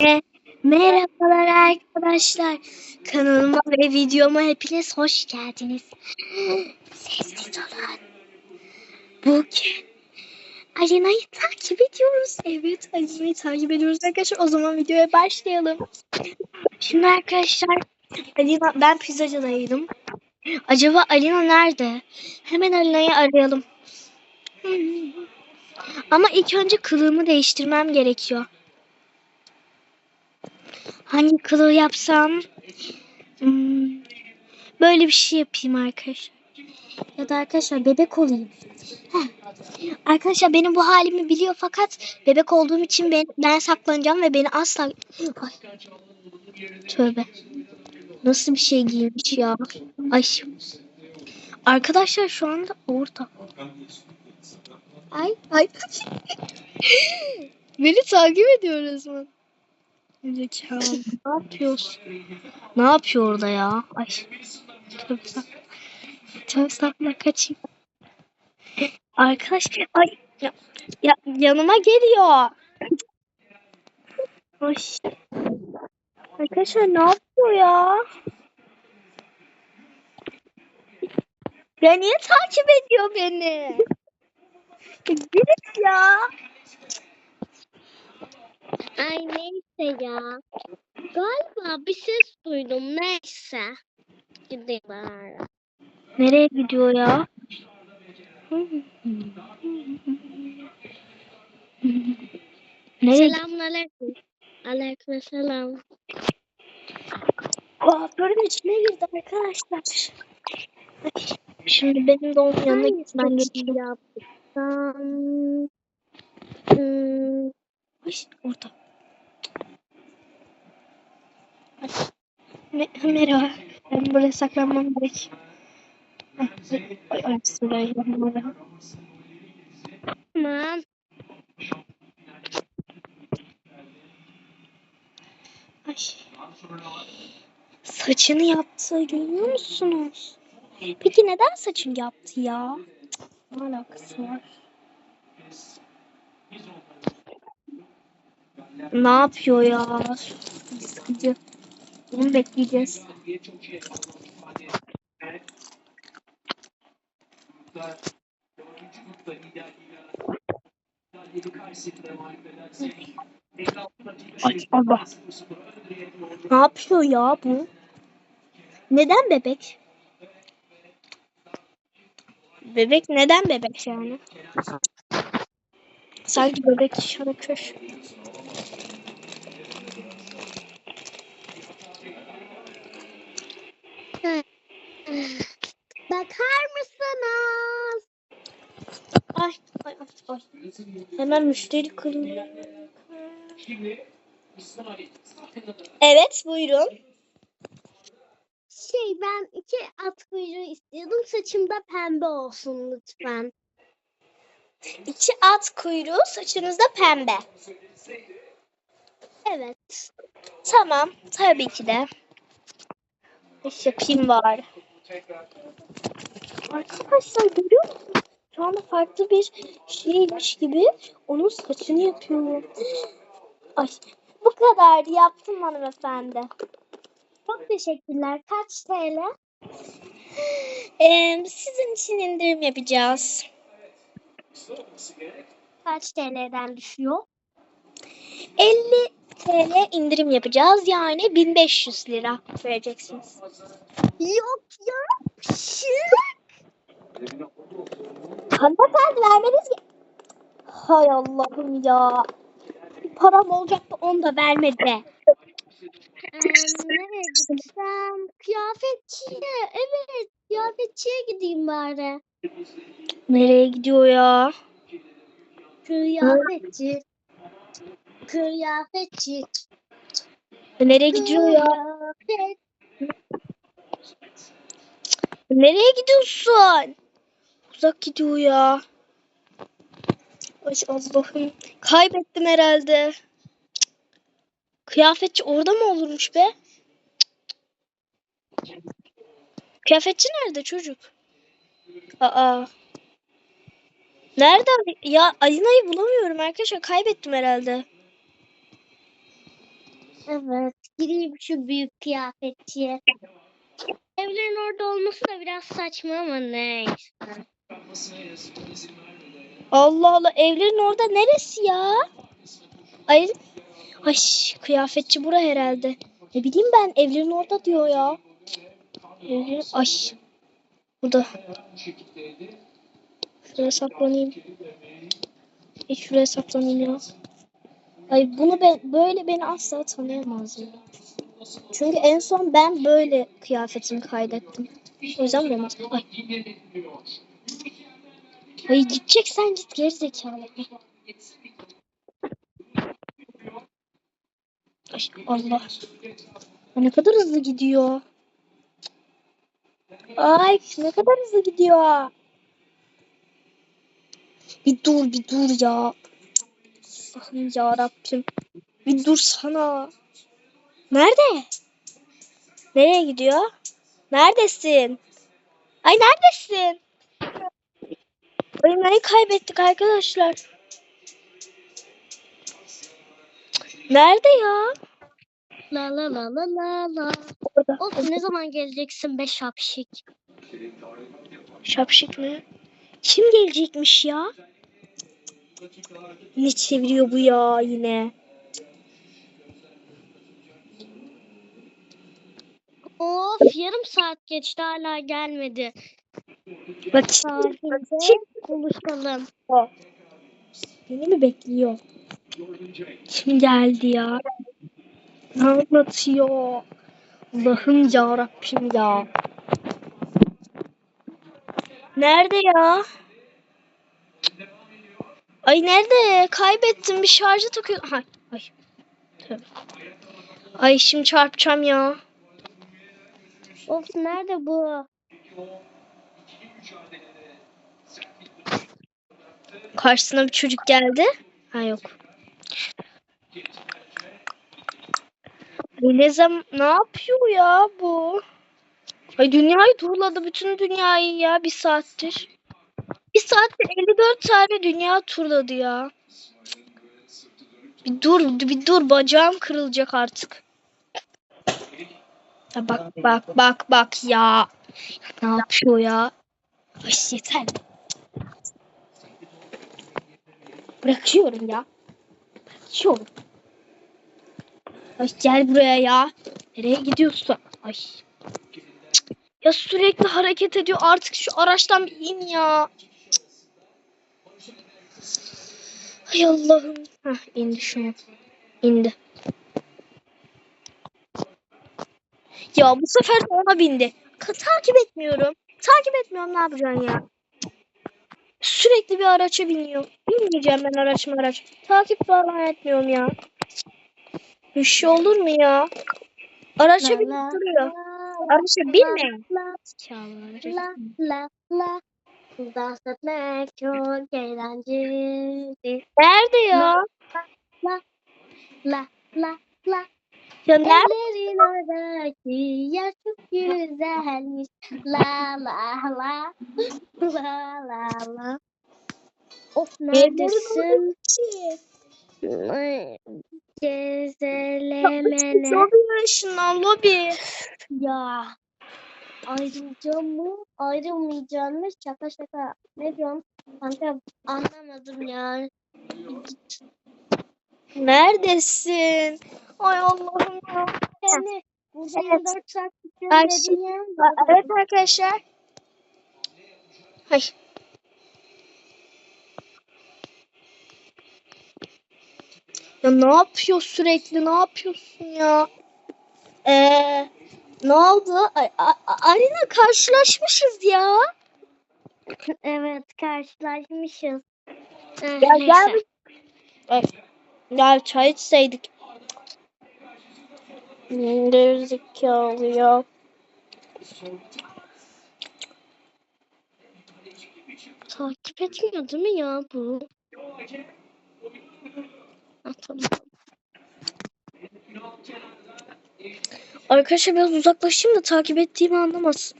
E, merhabalar arkadaşlar. Kanalıma ve videoma hepiniz hoş geldiniz. Sessiz olun. Bugün Alina'yı takip ediyoruz. Evet Alina'yı takip ediyoruz arkadaşlar. O zaman videoya başlayalım. Şimdi arkadaşlar Alina, ben pizzacıdaydım. Acaba Alina nerede? Hemen Alina'yı arayalım. Ama ilk önce kılığımı değiştirmem gerekiyor. Hangi kılığı yapsam? Hmm, böyle bir şey yapayım arkadaşlar. Ya da arkadaşlar bebek olayım. Heh. Arkadaşlar benim bu halimi biliyor fakat bebek olduğum için ben, ben saklanacağım ve beni asla... Ay. Tövbe. Nasıl bir şey giymiş ya? Ay. Arkadaşlar şu anda orada. Ay ay. Beni takip ediyor resmen. Zekalı. ne yapıyorsun? Ne yapıyor orada ya? Ay. Tövbe estağfurullah kaçayım. Arkadaş ay ya, ya yanıma geliyor. Ay. Arkadaşlar ne yapıyor ya? Ya niye takip ediyor beni? Git ya. Ay neyse ya. Galiba bir ses duydum neyse. Gideyim bari. Nereye gidiyor ya? Nereye? Selamünaleyküm. Aleykümselam. Kuaförün içine girdi arkadaşlar. Şimdi benim de onun yanına gitmem gerekiyor. Hmm, Orada. Ay. Me merhaba. Ben buraya saklanmam gerek. Ay, ay, ay, bismillahirrahmanirrahim. Tamam. Ay. Saçını yaptı görüyor musunuz? Peki neden saçını yaptı ya? Ne alakası var? Ne yapıyor ya? Sıkıcı. Bunu bekleyeceğiz. Allah. Ne yapıyor ya bu? Neden bebek? Bebek neden bebek yani? Sanki bebek şarkır. Bakar mısınız? Ay ay ay. ay. Hemen müşteri kılıyor. Evet buyurun. Şey ben iki at kuyruğu istiyordum. Saçım da pembe olsun lütfen. İki at kuyruğu saçınızda pembe. Evet. Tamam tabii ki de. İş yapayım bari. Arkadaşlar görüyor musunuz? Şu anda farklı bir şeymiş gibi onun saçını yapıyor. Ay bu kadar yaptım hanımefendi. Çok teşekkürler. Kaç TL? Ee, sizin için indirim yapacağız. Kaç TL'den düşüyor? 50 TL indirim yapacağız. Yani 1500 lira vereceksiniz. Yok ya. Şık. Hanımefendi vermeniz Hay Allah'ım ya. Param olacaktı onu da vermedi. Ee, nereye gitsem? Kıyafetçiye. Evet. Kıyafetçiye gideyim bari. Nereye gidiyor ya? Kıyafetçi. Kıyafetçi. Nereye gidiyor ya? Kıyafet. Nereye gidiyorsun? Uzak gidiyor ya. Ay Allah'ım. Kaybettim herhalde. Kıyafetçi orada mı olurmuş be? Kıyafetçi nerede çocuk? Aa. Nerede? Ya Alina'yı bulamıyorum arkadaşlar. Kaybettim herhalde. Evet. Gireyim şu büyük kıyafetçiye. Evlerin orada olması da biraz saçma ama neyse. Allah Allah evlerin orada neresi ya? Ay, ay kıyafetçi bura herhalde. Ne bileyim ben evlerin orada diyor ya. Evlerin, ay. Burada. Şuraya saklanayım. Hiç şuraya saklanayım ya. Ay bunu ben böyle beni asla tanıyamaz ya. Çünkü en son ben böyle kıyafetimi kaydettim. O yüzden bulamaz. Ay. Ay gideceksen git geri zekalı. Ay Allah. Ne kadar hızlı gidiyor. Ay ne kadar hızlı gidiyor. Bir dur bir dur ya. Allah'ım ya Rabbim. Bir dur sana. Nerede? Nereye gidiyor? Neredesin? Ay neredesin? Oyunları kaybettik arkadaşlar. Nerede ya? La la la la la la. Orada. Of ne zaman geleceksin be şapşik? Şapşik mı? Kim gelecekmiş ya? Ne çeviriyor bu ya yine? Of yarım saat geçti hala gelmedi. Bak o. Beni mi bekliyor? Kim geldi ya? Ne anlatıyor? Allah'ım ya Rabbim ya. Nerede ya? Ay nerede? Kaybettim bir şarjı takıyor. Ay, ay. Tövbe. Ay şimdi çarpacağım ya. Of nerede bu? Karşısına bir çocuk geldi. Ha yok. Ne zaman ne yapıyor ya bu? Ay dünyayı turladı bütün dünyayı ya bir saattir. Bir saatte 54 tane dünya turladı ya. Bir dur bir dur bacağım kırılacak artık. Ya bak bak bak bak ya. Ne yapıyor ya? Ay yeter. Bırakıyorum ya. Bırakıyorum. Ay gel buraya ya. Nereye gidiyorsun? Ay. Ya sürekli hareket ediyor. Artık şu araçtan bir in ya. Ay Allah'ım. Hah indi şu an. İndi. Ya bu sefer de ona bindi. Ka- takip etmiyorum. Takip etmiyorum ne yapacaksın ya? Sürekli bir araça biniyor. Binmeyeceğim ben araç araç. Takip falan etmiyorum ya. Bir şey olur mu ya? Araça La binip la duruyor. la Araça binme. la la la la. Dans etmek çok eğlenceli. Nerede ya? La la la. Ya nerede? Ellerin oradaki yer çok güzelmiş. La la la. La la la. Of neredesin? Gezelemene. Lobi yaşından lobi. Ya. Ayrılacağım mı? Ayrılmayacağım mı? Şaka şaka. Ne diyorsun? Kanka anlamadım ya. Neredesin? Ay Allah'ım ya. Yani burada Evet. 24 saat ya. Evet arkadaşlar. Hay. Ya ne yapıyor sürekli? Ne yapıyorsun ya? Ee, ne oldu? Ay, A- Arina karşılaşmışız ya. Evet karşılaşmışız. Eh, Gel gel. Ay, gel çay içseydik. Gerizekalı ya. Takip etmiyor değil mi ya bu? Tamam. Arkadaşlar biraz uzaklaşayım da takip ettiğimi anlamasın.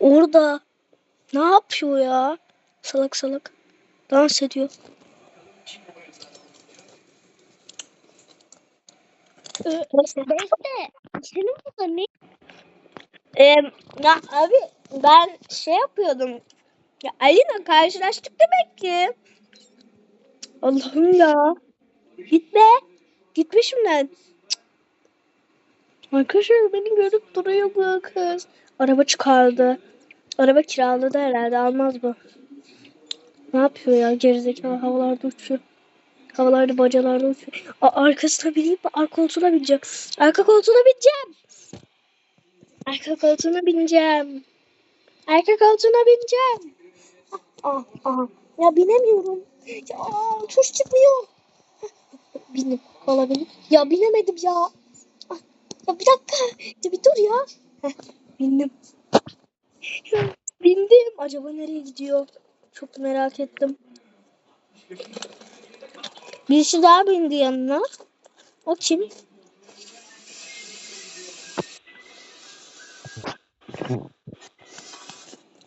Orada. Ne yapıyor ya? Salak salak. Dans ediyor. Beste senin burada ne? Ya abi ben şey yapıyordum. Ya Ali'yle karşılaştık demek ki. Allah'ım ya. Gitme. Gitme şimdiden. Arkadaşlar beni görüp duruyor bu kız. Araba çıkardı. Araba kiraladı herhalde almaz bu. Ne yapıyor ya gerizekalı havalarda uçuyor. Havalarda bacalarda uçuyor. Aa, arkasına mi? Arka koltuğuna bineceğim. Arka koltuğuna bineceğim. Arka koltuğuna bineceğim. Arka koltuğuna bineceğim. Ah, ah. Ya binemiyorum. Ya tuş çıkmıyor. Bindim. Valla bindim. Ya binemedim ya. Ah, Ya bir dakika. Ya bir dur ya. Heh, bindim. Bindim. Acaba nereye gidiyor? Çok merak ettim. Birisi daha bindi yanına. O kim?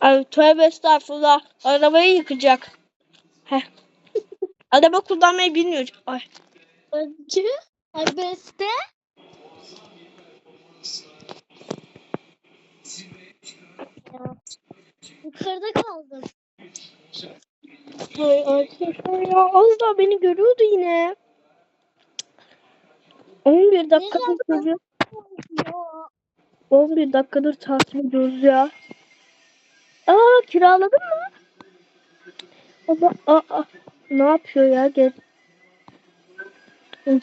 Ay tövbe estağfurullah. Arabayı yıkacak. Heh. Araba kullanmayı bilmiyor. Ay. Önce Beste. Yukarıda kaldım. Ay arkadaşlar ya az daha beni görüyordu yine. 11 dakikadır. Ya. 11 dakikadır takip ediyoruz ya. Aa kiraladın mı? Baba aa, ne yapıyor ya geri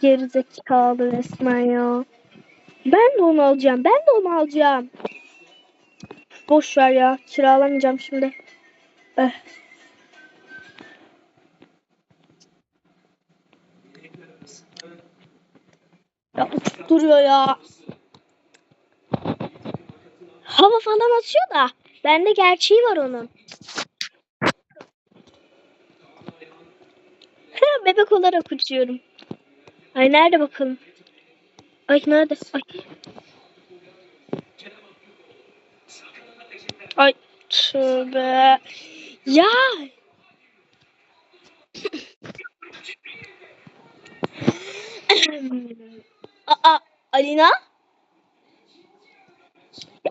gerizekalı resmen ya. Ben de onu alacağım. Ben de onu alacağım. Boş ver ya. Kiralamayacağım şimdi. Eh. Ya uçup duruyor ya. Hava falan atıyor da. Bende gerçeği var onun. Bebek olarak uçuyorum. Ay nerede bakalım? Ay nerede? Ay. Ay tövbe. Ya. Aa, Alina?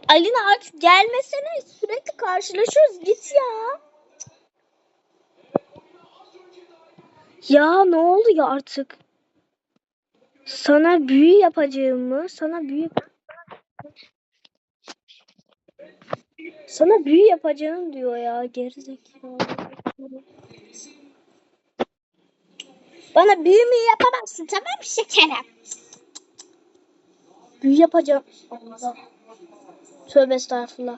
Alina artık gelmesene. Sürekli karşılaşıyoruz. Git ya. Ya ne oluyor artık? Sana büyü yapacağım mı? Sana büyü... Sana büyü yapacağım diyor ya gerizekalı. Bana büyü mü yapamazsın tamam mı şekerim? Büyü yapacağım. Allah. Tövbe estağfurullah.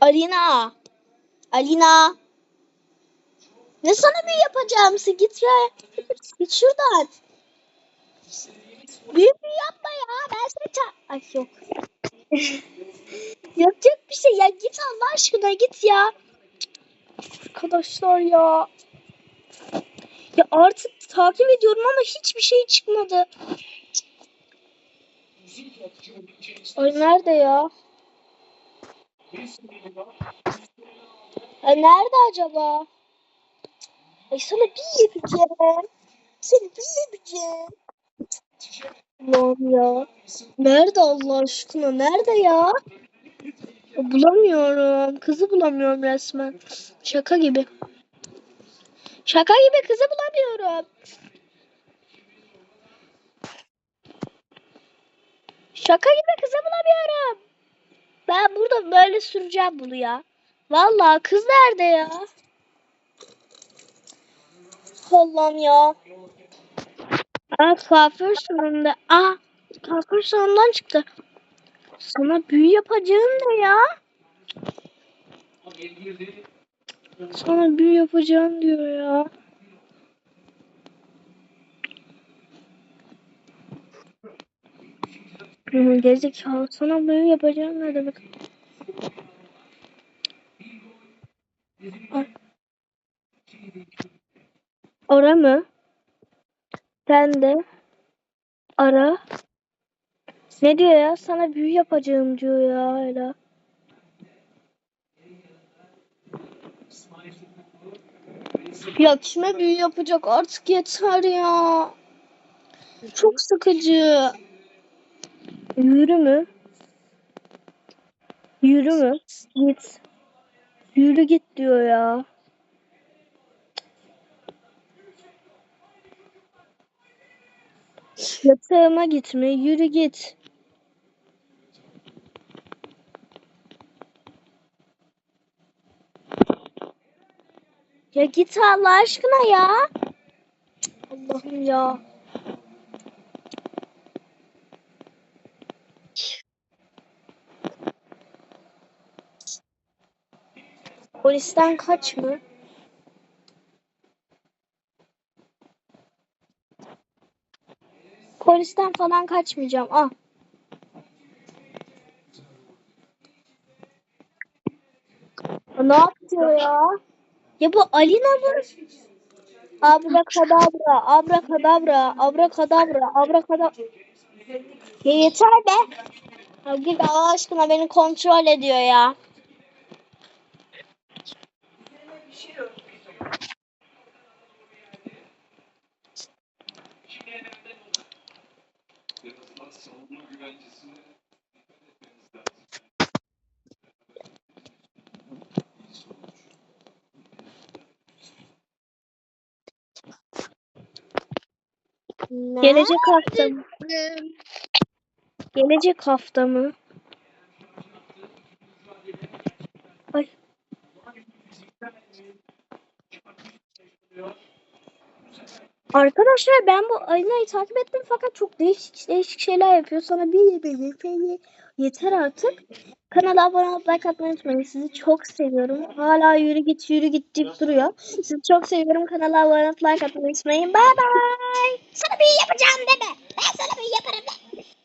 Alina. Alina. Ne sana büyü yapacağımsı git ya. Git şuradan. Büyü büyü yapma ya. Ben seni ça- Ay yok. Yapacak bir şey ya. Git Allah aşkına git ya. Arkadaşlar ya. Ya artık takip ediyorum ama hiçbir şey çıkmadı. Ay nerede ya? Ay nerede acaba? Ay sana bir yapacağım. Seni bir yapacağım. Allah'ım ya. Nerede Allah aşkına? Nerede? Ya Bulamıyorum. Kızı bulamıyorum resmen. Şaka gibi. Şaka gibi kızı bulamıyorum. Şaka gibi kızı bulamıyorum. Ben burada böyle süreceğim bunu ya. Vallahi kız nerede ya? Allah'ım ya. Aa kuaför salonunda. Aa kuaför salonundan çıktı. Sana büyü yapacağım ne ya? Sana büyü yapacağım diyor ya. Hı, Gerizekalı sana büyü yapacağım ne demek? Ara mı? Sen de ara. Ne diyor ya? Sana büyü yapacağım diyor ya hala. Ya kime büyü yapacak artık yeter ya. Çok sıkıcı. Yürü mü? Yürü mü? Git. Yürü git diyor ya. Yatağıma gitme. Yürü git. Ya git Allah aşkına ya. Allah'ım ya. Polisten kaç mı? Polisten falan kaçmayacağım. Ah. Ne yapıyor ya? Ya bu Alina mı? Abrakadabra, abrakadabra, abrakadabra, abrakadabra. Ya yeter be. Ya git Allah aşkına beni kontrol ediyor ya. Gelecek hafta mı? Gelecek hafta mı? Arkadaşlar ben bu Alina'yı takip ettim fakat çok değişik değişik şeyler yapıyor. Sana bir yeter, yeter artık. Kanala abone olup like atmayı unutmayın. Sizi çok seviyorum. Hala yürü git yürü git deyip duruyor. Sizi çok seviyorum. Kanala abone olup like atmayı unutmayın. Bay bay. Sana büyü yapacağım deme. Ben sana büyü yaparım. Be.